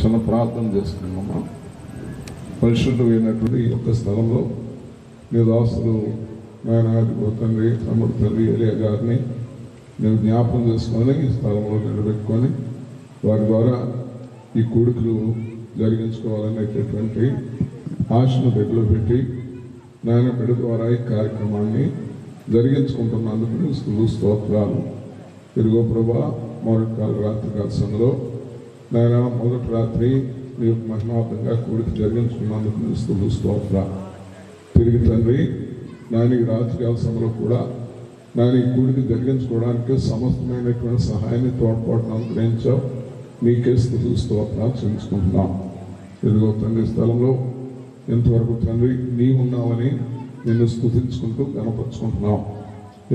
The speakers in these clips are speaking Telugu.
చిన్న ప్రార్థన చేసుకున్నామా పరిశుద్ధమైనటువంటి ఈ యొక్క స్థలంలో మీ దాసులు నాయనాది తండ్రి తమ్ముడు తండ్రి ఎలియా గారిని నేను జ్ఞాపకం చేసుకొని ఈ స్థలంలో నిలబెట్టుకొని వారి ద్వారా ఈ కూడికలు జరిగించుకోవాలనేటటువంటి ఆశను దగ్గర పెట్టి నాయన బిడ్డ ద్వారా ఈ కార్యక్రమాన్ని జరిగించుకుంటున్నందుకు స్తోత్రాలు. ఇదిగో ప్రభా మొదటి కాల రాత్రి కాల సమయంలో నాయన మొదటి రాత్రి నీకు మహిమార్థంగా కూడిక జరిగించుకున్నందుకు నీకు స్తుతులు, తిరిగి తండ్రి నాయన ఈ రాజకీయాల సమయంలో కూడా నాయన కూడికి జరిగించుకోవడానికి సమస్తమైనటువంటి సహాయాన్ని తోడ్పాటును అనుగ్రహించావు. నీకే స్థుతులు స్తోత్రాలు చెల్లించుకుంటున్నాం. ఇదిగో తండ్రి స్థలంలో ఇంతవరకు తండ్రి నీ ఉన్నావని నిన్ను స్థుతించుకుంటూ కనపరుచుకుంటున్నాం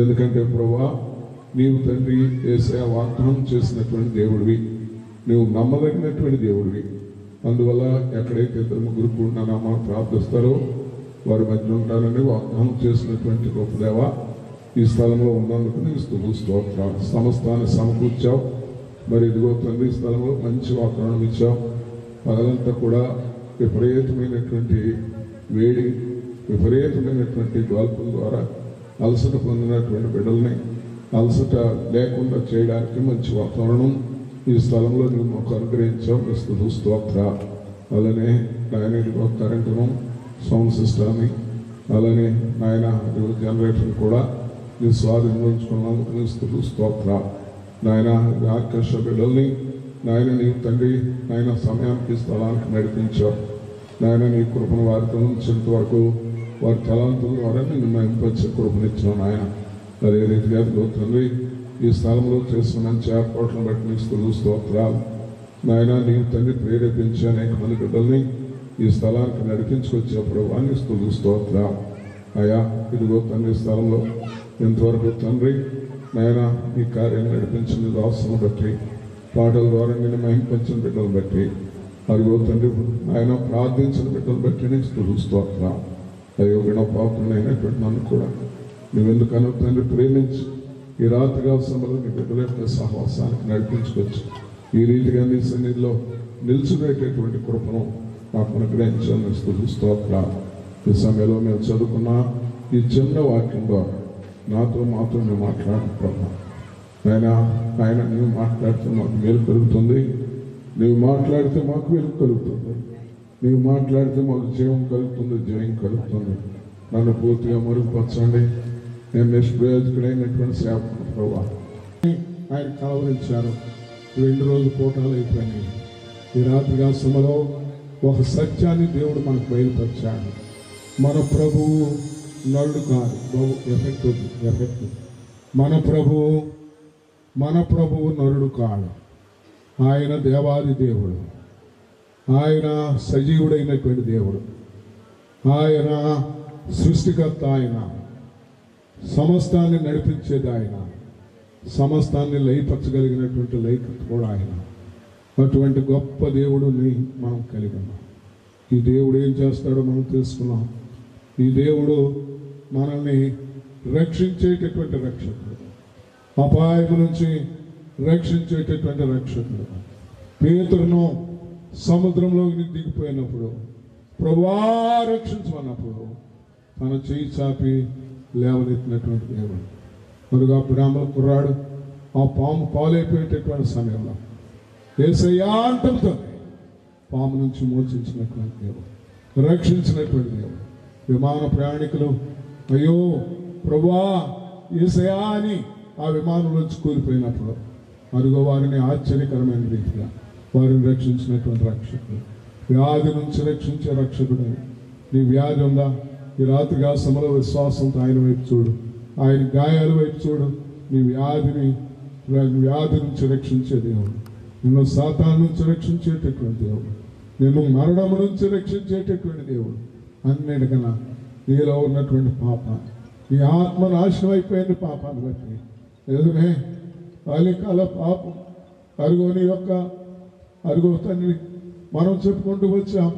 ఎందుకంటే ప్రభా నీవు తండ్రి వేసే వాగ్దానం చేసినటువంటి దేవుడివి. నువ్వు నమ్మదగినటువంటి దేవుడివి. అందువల్ల ఎక్కడైతే ఇద్దరు ముగ్గురు కూడినామా ప్రార్థిస్తారో వారి మధ్య ఉంటారని వాగ్దానం చేసినటువంటి గొప్పదేవ ఈ స్థలంలో ఉన్నందుకు నీ స్థులు స్తోత్ర సమస్తాన్ని సమకూర్చావు. మరి ఇదిగో తండ్రి స్థలంలో మంచి వాతావరణం ఇచ్చావు. పగలంతా కూడా విపరీతమైనటువంటి వేడి విపరీతమైనటువంటి గాల్పుల ద్వారా అలసట పొందినటువంటి బిడ్డల్ని అలసట లేకుండా చేయడానికి మంచి వాతావరణం ఈ స్థలంలో నువ్వు మాకు అనుగ్రహించావు మీ స్తోత్ర. అలానే నాయన ఇదిగో కరెంటును సౌండ్ సిస్టమ్ని అలానే నాయన ఇదిగో జనరేటర్ కూడా నీ స్వాధీనం ఉంచుకున్నందుకు నీ స్థుతులు స్తోత్ర. నాయన ఆకర్ష బిడ్డల్ని నాయన నీ తండ్రి నాయన సమయానికి స్థలానికి నడిపించావు నాయన నీ కృపను వారితో ఉంచేంత వరకు వారి తలాంతుల ద్వారా నిన్ను మైంపరిచే కృపనిచ్చావు నాయన. అదే రీతిగా తండ్రి ఈ స్థలంలో చేస్తున్న మంచి ఏర్పాట్లను బట్టి నీ స్థుతులు స్తోత్రాలు. నాయన నీ తండ్రి ప్రేరేపించి అనేక మంది బిడ్డల్ని ఈ స్థలానికి నడిపించుకొచ్చేప్పుడు వాడిని స్థులు స్తోత్రాలు. అయా ఇదిగో తండ్రి స్థలంలో ఇంతవరకు తండ్రి నాయన ఈ కార్యం నడిపించిన రాష్ట్రం బట్టి పాటల ద్వారా నేను మహింపించిన బిడ్డలు బట్టి అదిగో తండ్రి ఆయన ప్రార్థించిన బిడ్డలు బట్టి నేను స్థులు స్తోత్రం అయ్యో వినపాత్రునైనటువంటి నన్ను కూడా నువ్వెందుకన్నా తండ్రి ప్రేమించు ఈ రాత్రి సమయంలో నీ బిడ్డల సహవాసానికి నడిపించుకోవచ్చు. ఈ రీతిగా నీ సన్నిధిలో నిలిచిపెట్టేటువంటి కృపను మాకు అనుగ్రహించాలని స్థుతులు స్తోత్రం ఈ సమయంలో మేము చదువుకున్న ఈ చిన్న వాక్యం నాతో మాతో మేము మాట్లాడు ఆయన ఆయన నువ్వు మాట్లాడితే మాకు మేలు కలుగుతుంది. నువ్వు మాట్లాడితే మాకు వెలుగు కలుగుతుంది. నువ్వు మాట్లాడితే మాకు జీవం కలుగుతుంది జయం కలుగుతుంది. నన్ను పూర్తిగా మరుగుపరచండి. నేను నిష్ప్రయోజకుడైనటువంటి సేవకుడు ప్రభా. ఆయన కావలించారు రెండు రోజులు కోటాలు అయిపోయినాయి. ఈ రాత్రిగా సమలో ఒక సత్యాన్ని దేవుడు మనకు బయలుపరిచాడు. మన ప్రభువు నరుడు కాదు. బహు ఎఫెక్ట్ ఎఫెక్ట్ మన ప్రభువు మన ప్రభువు నరుడు కాడు. ఆయన దేవాది దేవుడు. ఆయన సజీవుడైనటువంటి దేవుడు. ఆయన సృష్టికర్త ఆయన. సమస్తాన్ని నడిపించేది ఆయన. సమస్తాన్ని లయపరచగలిగినటువంటి లైకత్ కూడా ఆయన. అటువంటి గొప్ప దేవుడుని మనం కలిగి ఉన్నాం. ఈ దేవుడు ఏం చేస్తాడో మనం తెలుసుకున్నాం. ఈ దేవుడు మనల్ని రక్షించేటటువంటి రక్షకుడు. అపాయం నుంచి రక్షించేటటువంటి రక్షకుడు. పేతురును సముద్రంలోకి దిగిపోయినప్పుడు ప్రభా రక్షించమన్నప్పుడు తన చేయి చాపి లేవనెత్తినటువంటి దేవుడు. మరుగా బ్రాహ్మణ కుర్రాడు ఆ పాము పాలైపోయేటటువంటి సమయంలో. ఏసయ్యా అంటంతో పాము నుంచి మోచించినటువంటి దేవుడు రక్షించినటువంటి దేవుడు. విమాన ప్రయాణికులు అయ్యో ప్రభా ఏసయా అని ఆ విమానం నుంచి కూలిపోయినప్పుడు మరుగు వారిని ఆశ్చర్యకరమైన రీతిగా వారిని రక్షించినటువంటి రక్షకుడు. వ్యాధి నుంచి రక్షించే రక్షకుడు. నీ వ్యాధి ఉందా? ఈ రాత్రిగా సమలో విశ్వాసంతో ఆయన వైపు చూడు. ఆయన గాయాల వైపు చూడు. నీ వ్యాధిని వ్యాధి నుంచి రక్షించే దేవుడు. నిన్ను సాతాన్ నుంచి రక్షించేటటువంటి దేవుడు. నిన్ను మరణము నుంచి రక్షించేటటువంటి దేవుడు. అన్నిటికన్నా నీలో ఉన్నటువంటి పాప. నీ ఆత్మ నాశనం అయిపోయింది పాపాన్ని బట్టి. ఎదురే బాల్యకాల పాపం. అరుగుని యొక్క అరుగో తండ్రి. మనం చెప్పుకుంటూ వచ్చాం.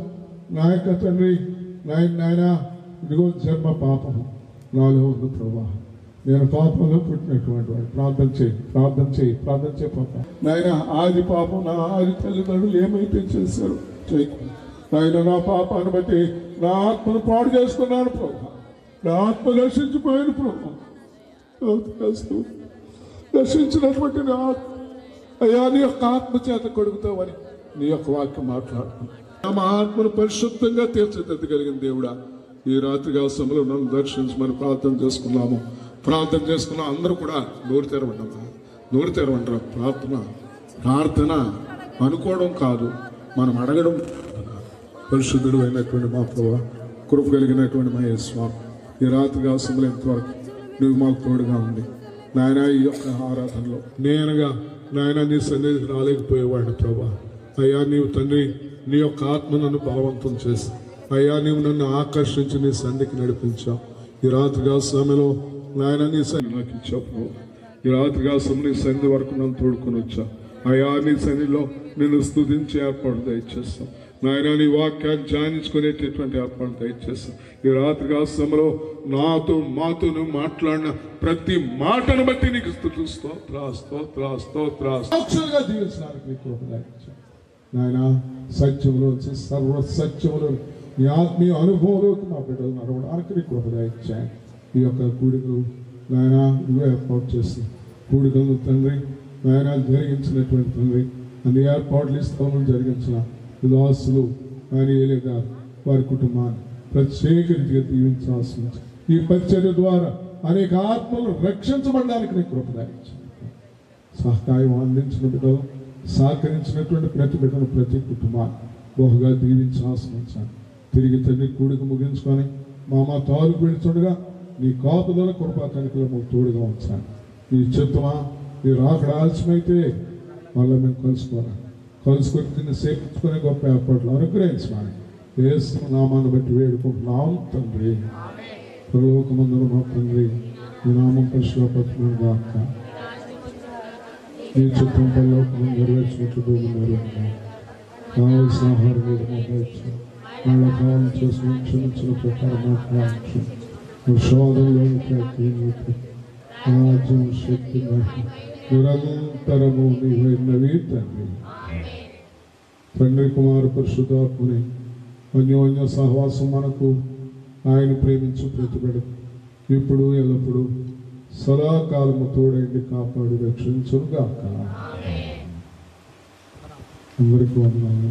నా యొక్క తండ్రి నాయన నాయన ఇదిగో జన్మ పాపము నాలో ఉంది ప్రభా నేను పాపంలో పుట్టినటువంటి వాడు ప్రార్థన చేయి ప్రార్థన చేయి ప్రార్థన చేయి పాప. నాయన ఆది పాపం నా ఆది తల్లిదండ్రులు ఏమైతే చేశారు నాయన నా పాపాన్ని బట్టి నా ఆత్మను పాడు చేసుకున్నాను ప్రభా. నా ఆత్మ దర్శించిపోయాను ప్రభా. దర్శించినటువంటి నా ఆత్మ. అయ్యా నీ యొక్క ఆత్మ చేత కొడుకుతావని నీ యొక్క వాక్యం మాట్లాడుతున్నాను మా ఆత్మను పరిశుద్ధంగా తీర్చిదిద్దగలిగిన దేవుడా ఈ రాత్రిగా సమయంలో నన్ను దర్శించమని ప్రార్థన చేసుకున్నాము. ప్రార్థన చేసుకున్న అందరూ కూడా నోరు తెరవండి నోరు తెరవంటారు ప్రార్థన ప్రార్థన అనుకోవడం కాదు. మనం అడగడం పరిశుద్ధుడు అయినటువంటి మా ప్రభా కృప కలిగినటువంటి మా స్వామి. ఈ రాత్రిగా సమయంలో ఎంతవరకు నువ్వు మాకు తోడుగా ఉండి నాయన ఈ యొక్క ఆరాధనలో నేనుగా నాయన నీ సన్నిధికి రాలేకపోయేవాడిని ప్రభా. అయ్యా నీవు తండ్రి నీ యొక్క ఆత్మ నన్ను బలవంతం చేసి అయ్యా నీవు నన్ను ఆకర్షించి నీ సంధికి నడిపించావు ఈ రాత్రిగా సమయంలో నాయన నీ సంధి నాకు ఇచ్చావు ఈ రాత్రిగా సమయం నీ సంధి వరకు నన్ను తోడుకొని వచ్చా. అయ్యా నీ సన్నిధిలో నిన్ను స్తుతించి ఏర్పాటు దయచేస్తాం. నాయన నీ వాక్యాన్ని ధ్యానించుకునేటటువంటి ఏర్పాటు దయచేస్తాం. ఈ రాత్రిగా సమయంలో నాతో మాతో నువ్వు మాట్లాడిన ప్రతి మాటను బట్టి నీకు స్థుతు స్తోత్ర స్తోత్ర స్తోత్ర. సాక్షులుగా జీవించడానికి నాయన సత్యంలో సర్వ సత్యంలో మీ ఆత్మీయ అనుభవంలోకి మా బిడ్డలు నడవడానికి నీ కృప దయచేయి. ఈ యొక్క కూడికలు నాయన ఇవే ఏర్పాటు చేసి కూడికలను తండ్రి నాయన జరిగించినటువంటి తండ్రి అన్ని ఏర్పాట్లు ఇస్తామని జరిగించిన విలాసులు ఆయన ఏలేగా వారి కుటుంబాన్ని ప్రత్యేక రీతిగా ఈ పరిచర్య ద్వారా అనేక ఆత్మలు రక్షించబడడానికి నీ కృపదాయించాను సహకాయం అందించిన బిడ్డలు సహకరించినటువంటి ప్రతి బిడ్డను ప్రతి కుటుంబాన్ని బహుగా దీవించాల్సి ఆశ్రయించాను తిరిగి తండ్రి కూడిక ముగించుకొని మా అమ్మ తాలు పెడుతుండగా నీ కాపుదల కృపా కనికలు మాకు తోడుగా ఉంచాను నీ చిత్తమా నీ రాకడ ఆలస్యమైతే మళ్ళీ మేము కలుసుకోరా. కలుసుకొని తిని సేపించుకునే గొప్ప ఏర్పాట్లు అనుగ్రహించమని వేసిన నామాన్ని బట్టి వేడుకుంటున్నాం తండ్రి. పరలోకమందున మా తండ్రి నీ నామం పరిశుభ్రపరచడం గాక నీ చిత్రం పరలోకం నెరవేర్చినట్లు భూమి నెరవేరుగా కావలసిన ఆహారం మీద మాట్లాడచ్చు వాళ్ళ కాలం చేసిన క్షమించిన ప్రకారం మాట్లాడచ్చు రాజ్యం శక్తి నిరంతరము నీవైనవి తండ్రి తండ్రి కుమారు అన్యోన్య సహవాసం మనకు ఆయన ప్రేమించు ప్రతిబెడు ఇప్పుడు ఎల్లప్పుడు సదాకాలము తోడైంది కాపాడి రక్షించుగాక అందరికీ వందనాలు.